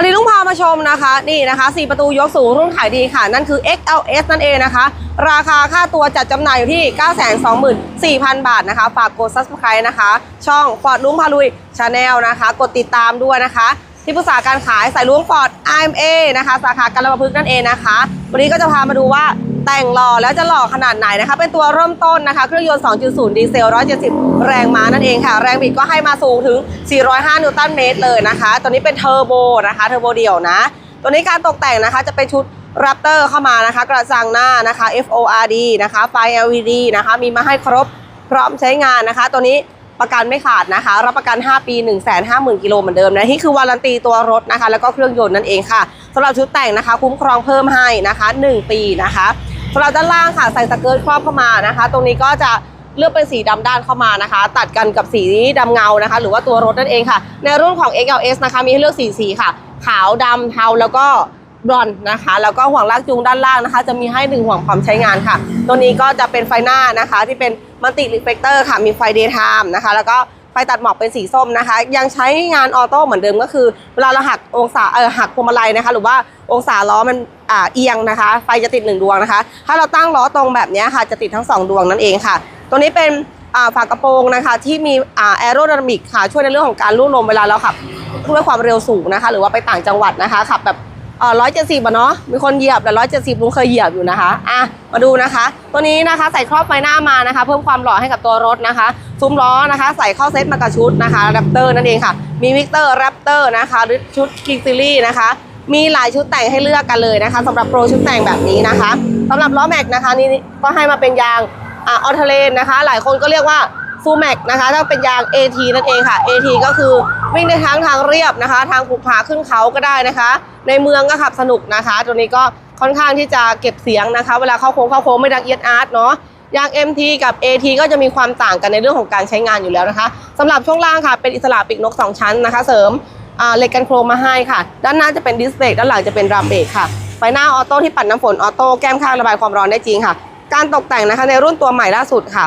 วันนี้ลุงพามาชมนะคะนี่นะคะ 4 ประตูยกสูงรุ่นขายดีค่ะ นั่นคือ XLS นั่นเองนะคะ ราคาค่าตัวจัดจำหน่ายอยู่ที่ 924,000 บาทนะคะ ฝากกด subscribe นะคะ ช่องฟอร์ดลุงพาลุยชาแนลนะคะ กดติดตามด้วยนะคะ ที่ปรึกษาการขายสายลุงฟอร์ด IMA นะคะ สาขาการระพึกษ์นั่นเองนะคะ วันนี้ก็จะพามาดูว่า แต่งหล่อแล้วจะหล่อขนาดไหนนะคะ เป็นตัวเริ่มต้นนะคะ เครื่องยนต์ 2.0 ดีเซล 170 แรงม้านั่นเองค่ะ แรงบิดก็ให้มาสูงถึง 405 นิวตันเมตรเลยนะคะ ตัวนี้เป็นเทอร์โบนะคะ เทอร์โบเดี่ยวนะ ตัวนี้การตกแต่งนะคะจะเป็นชุด Raptor เข้ามานะคะ กระจังหน้านะคะ FORD นะคะ ไฟ LED นะคะ มีมาให้ครบพร้อมใช้งานนะคะ ตัวนี้ประกันไม่ขาดนะคะ รับประกัน 5 ปี 1 5 0 0 0 0 กิโลเหมือนเดิมนะนี่คือวารันตีตัวรถนะคะ แล้วก็เครื่องยนต์นั่นเองค่ะสำหรับชุดแต่งนะคะ คุ้มครองเพิ่มให้นะคะ 1 ปีนะคะ สำหรับด้านล่างค่ะใส่สเกิร์ตครอบเข้ามานะคะ ตรงนี้ก็จะเลือกเป็นสีดำด้านเข้ามานะคะ ตัดกันกับสีดำเงานะคะ หรือว่าตัวรถนั่นเองค่ะ ในรุ่นของ XLS นะคะมีให้เลือกสีสีค่ะ ขาวดำเทาแล้วก็บรอนนะคะ แล้วก็ห่วงลากจูงด้านล่างนะคะ จะมีให้หนึ่งห่วงความใช้งานค่ะ ตัวนี้ก็จะเป็นไฟหน้านะคะ ที่เป็นมัลติรีเฟกเตอร์ค่ะมีไฟเดย์ไทม์นะคะ แล้วก็ ฟตัดหมอกเป็นสีส้มนะคะ ยังใช้งานออโต้เหมือนเดิมก็คือ เวลาเราหักองศาเออหักพวงมาลัยนะคะ หรือว่าองศาล้อมันอ่าเอียงนะคะ ไฟจะติดหนึ่งดวงนะคะ ถ้าเราตั้งล้อตรงแบบนี้ค่ะ จะติดทั้งสองดวงนั่นเองค่ะ ตัวนี้เป็นอ่าฝากระโปรงนะคะ ที่มีอ่าแอโรไดนามิกค่ะช่วยในเรื่องของการลู่ลมเวลาเราขับด้วยความเร็วสูงนะคะ หรือว่าไปต่างจังหวัดนะคะขับแบบ เอ่อร้อยเจ็ดสิบอะเนาะ มีคนเหยียบแต่ร้อยเจ็ดสิบลุงเคยเหยียบอยู่นะคะ อะ มาดูนะคะ ตัวนี้นะคะใส่ครอบไฟหน้ามานะคะ เพิ่มความหล่อให้กับตัวรถนะคะ ซุ้มล้อนะคะ ใส่เข้าเซ็ตมากับชุดนะคะแรปเตอร์นั่นเองค่ะ มีวิกเตอร์แรปเตอร์นะคะหรือชุดกิงซิลี่นะคะ มีหลายชุดแต่งให้เลือกกันเลยนะคะสำหรับโปรชุดแต่งแบบนี้นะคะสำหรับล้อแม็กนะคะนี่ก็ให้มาเป็นยางอ่าออเทเลนนะคะ หลายคนก็เรียกว่า ฟูแม็กนะคะถ้าเป็นยาง AT นั่นเองค่ะ AT ก็คือวิ่งในทางทางเรียบนะคะ ทางผูกผาขึ้นเขาก็ได้นะคะ ในเมืองก็ขับสนุกนะคะ ตัวนี้ก็ค่อนข้างที่จะเก็บเสียงนะคะ เวลาเข้าโค้งเข้าโค้งไม่ดังเอียดอาร์ตเนาะยาง MT กับ AT ก็จะมีความต่างกันในเรื่องของการใช้งานอยู่แล้วนะคะสำหรับช่วงล่างค่ะเป็นอิสระปีกนก 2 ชั้นนะคะ เสริมเหล็กกันโครมมาให้ค่ะ ด้านหน้าจะเป็นดิสเบรกด้านหลังจะเป็นรามเบรกค่ะไฟหน้าออโต้ที่ปัดน้ำฝนออโต้แก้มข้างระบายความร้อนได้จริงค่ะ การตกแต่งนะคะในรุ่นตัวใหม่ล่าสุดค่ะ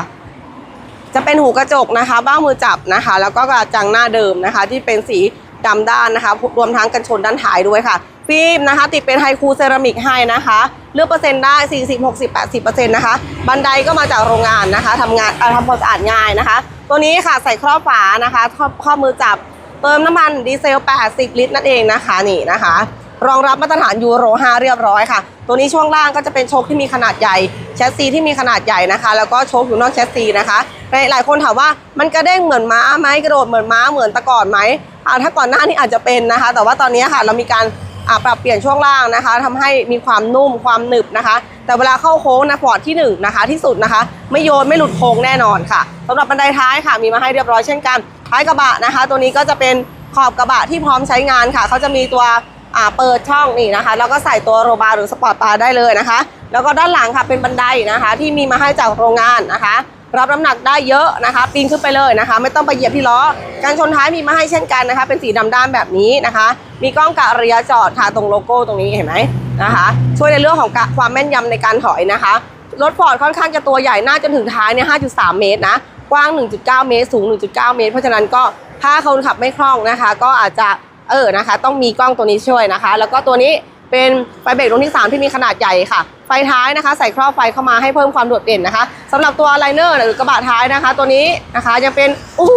จะเป็นหูกระจกนะคะ บ้างมือจับนะคะ แล้วก็กระจังหน้าเดิมนะคะ ที่เป็นสีดำด้านนะคะ รวมทั้งกันชนด้านท้ายด้วยค่ะ ฟิล์มนะคะ ติดเป็นไฮคูเซรามิกให้นะคะ เลือกเปอร์เซ็นต์ได้ 40 60 80เปอร์เซ็นต์นะคะ บันไดก็มาจากโรงงานนะคะทำงานทำความสะอาดง่ายนะคะ ตัวนี้ค่ะใส่ครอบฝานะคะ ครอบข้อมือจับ เติมน้ำมันดีเซล 80 ลิตรนั่นเองนะคะนี่นะคะ รองรับมาตรฐานยูโร 5 เรียบร้อยค่ะ ตัวนี้ช่วงล่างก็จะเป็นโชคที่มีขนาดใหญ่ แชสซีที่มีขนาดใหญ่นะคะ แล้วก็โชคอยู่นอกแชสซีนะคะหลายคนถามว่ามันกระเด้งเหมือนม้าไหมกระโดดเหมือนม้าเหมือนตะก่อนไหมถ้าก่อนหน้านี้อาจจะเป็นนะคะ แต่ว่าตอนนี้ค่ะเรามีการปรับเปลี่ยนช่วงล่างนะคะทำให้มีความนุ่มความหนึบนะคะ แต่เวลาเข้าโค้งนะพอร์ตที่หนึ่งนะคะที่สุดนะคะ ไม่โยนไม่หลุดโค้งแน่นอนค่ะสำหรับบันไดท้ายค่ะ มีมาให้เรียบร้อยเช่นกันท้ายกระบะนะคะ ตัวนี้ก็จะเป็นขอบกระบะที่พร้อมใช้งานค่ะเขาจะมีตัว อ่าเปิดช่องนี่นะคะ แล้วก็ใส่ตัวโรบาร์หรือสปอร์ตบาร์ได้เลยนะคะ แล้วก็ด้านหลังค่ะเป็นบันไดนะคะ ที่มีมาให้จากโรงงานนะคะ รับน้ำหนักได้เยอะนะคะ ปีนขึ้นไปเลยนะคะ ไม่ต้องไปเหยียบที่ล้อการชนท้ายมีมาให้เช่นกันนะคะ เป็นสีดำด้านแบบนี้นะคะ มีกล้องกะระยะจอดค่ะตรงโลโก้ตรงนี้เห็นไหมนะคะ ช่วยในเรื่องของความแม่นยำในการถอยนะคะรถฟอร์ดค่อนข้างจะตัวใหญ่น่าจนถึงท้ายเนี่ย 5.3 เมตรนะ กว้าง 1.9 เมตร สูง 1.9 เมตร เพราะฉะนั้นก็ถ้าคนขับไม่คล่องนะคะ ก็อาจจะ เออนะคะ ต้องมีกล้องตัวนี้ช่วยนะคะ แล้วก็ตัวนี้เป็นไฟเบรกดวงที่ 3 ที่มีขนาดใหญ่ค่ะ ไฟท้ายนะคะ ใส่ครอบไฟเข้ามาให้เพิ่มความโดดเด่นนะคะสำหรับตัวไลเนอร์หรือกระบะท้ายนะคะ ตัวนี้นะคะยังเป็นอู้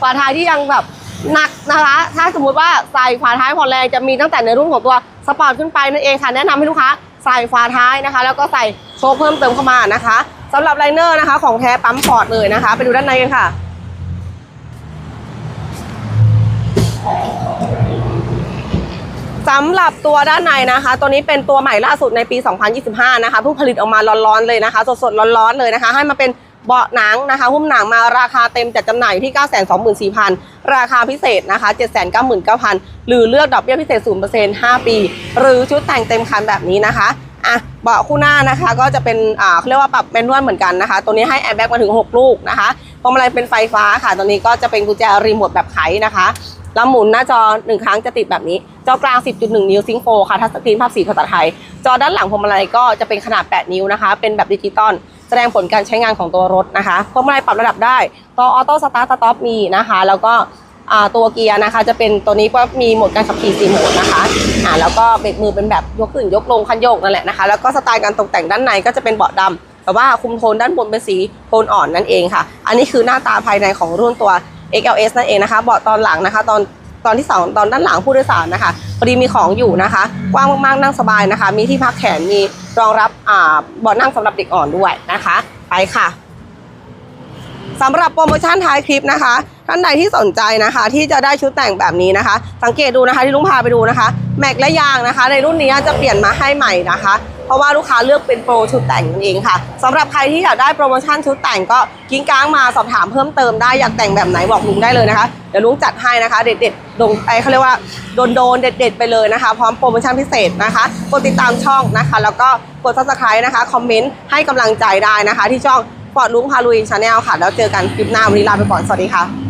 ฝาท้ายที่ยังแบบหนักนะคะ ถ้าสมมุติว่าใส่ฝาท้ายพอแรงจะมีตั้งแต่ในรุ่นของตัวสปอร์ตขึ้นไปนั่นเองค่ะ แนะนำให้ลูกค้าใส่ฝาท้ายนะคะ แล้วก็ใส่โชคเพิ่มเติมเข้ามานะคะสำหรับไลเนอร์นะคะ ของแท้ปั๊มฟอร์ดเลยนะคะ ไปดูด้านในกันค่ะ สำหรับตัวด้านในนะคะ ตัวนี้เป็นตัวใหม่ล่าสุดในปี 2025 นะคะเพิ่งผลิตออกมาร้อนๆเลยนะคะ สดๆร้อนๆเลยนะคะ ให้มาเป็นเบาะหนังนะคะ หุ้มหนังมาราคาเต็มจัดจำหน่ายอยู่ที่ 924,000 ราคาพิเศษนะคะ 799,000 หรือเลือกดอกเบี้ยพิเศษ 0% 5 ปี หรือชุดแต่งเต็มคันแบบนี้นะคะอะเบาะคู่หน้านะคะก็จะเป็นอ่าเขาเรียกว่าปรับแมนนวลเหมือนกันนะคะ ตัวนี้ให้แอร์แบ็กมาถึง 6 ลูกนะคะพวงมาลัยเป็นไฟฟ้าค่ะ ตัวนี้ก็จะเป็นกุญแจรีโมทแบบไขนะคะ แล้วหมุนหน้าจอ 1 ครั้งจะติดแบบนี้ จอกลาง 10.1 นิ้วซิงโฟค่ะทัชสกรีนภาพสีภาษาไทย จอด้านหลังพวงมาลัยก็จะเป็นขนาด 8 นิ้วนะคะ เป็นแบบดิจิตอลแสดงผลการใช้งานของตัวรถนะคะพวงมาลัยปรับระดับได้ ตัวออโต้สตาร์ทสต็อปมีนะคะ แล้วก็ตัวเกียร์นะคะ จะเป็นตัวนี้ก็มีโหมดการขับขี่สี่โหมดนะคะอ่าแล้วก็เบรกมือเป็นแบบยกขึ้นยกลงคันโยกนั่นแหละนะคะ แล้วก็สไตล์การตกแต่งด้านในก็จะเป็นเบาะดำแต่ว่าคุมโทนด้านบนเป็นสีโทนอ่อนนั่นเองค่ะ อันนี้คือหน้าตาภายในของรุ่นตัว XLS นั่นเองนะคะ เบาะตอนหลังนะคะ ตอนตอนที่ 2 ตอนด้านหลังผู้โดยสารนะคะพอดีมีของอยู่นะคะ กว้างมากๆนั่งสบายนะคะ มีที่พักแขนมีรองรับอ่าเบาะนั่งสำหรับเด็กอ่อนด้วยนะคะ ไปค่ะสำหรับโปรโมชั่นท้ายคลิปนะคะ ท่านใดที่สนใจนะคะ ที่จะได้ชุดแต่งแบบนี้นะคะ สังเกตดูนะคะที่ลุงพาไปดูนะคะ แม็กและยางนะคะ ในรุ่นนี้จะเปลี่ยนมาให้ใหม่นะคะ เพราะว่าลูกค้าเลือกเป็นโปรชุดแต่งนั่นเองค่ะสำหรับใครที่อยากได้โปรโมชั่นชุดแต่งก็กิ้งก้างมาสอบถามเพิ่มเติมได้อยากแต่งแบบไหนบอกลุงได้เลยนะคะเดี๋ยวลุงจัดให้นะคะ เด็ดๆดงไอเขาเรียกว่าโดนโดนๆเด็ด ๆ ไปเลยนะคะ พร้อมโปรโมชั่นพิเศษนะคะกดติดตามช่องนะคะ แล้วก็กด subscribe นะคะคอมเมนต์ให้กำลังใจได้นะคะ ที่ช่องปอดลุงพาลุยชาแนลค่ะ แล้วเจอกันคลิปหน้าวันนี้ลาไปก่อนสวัสดีค่ะ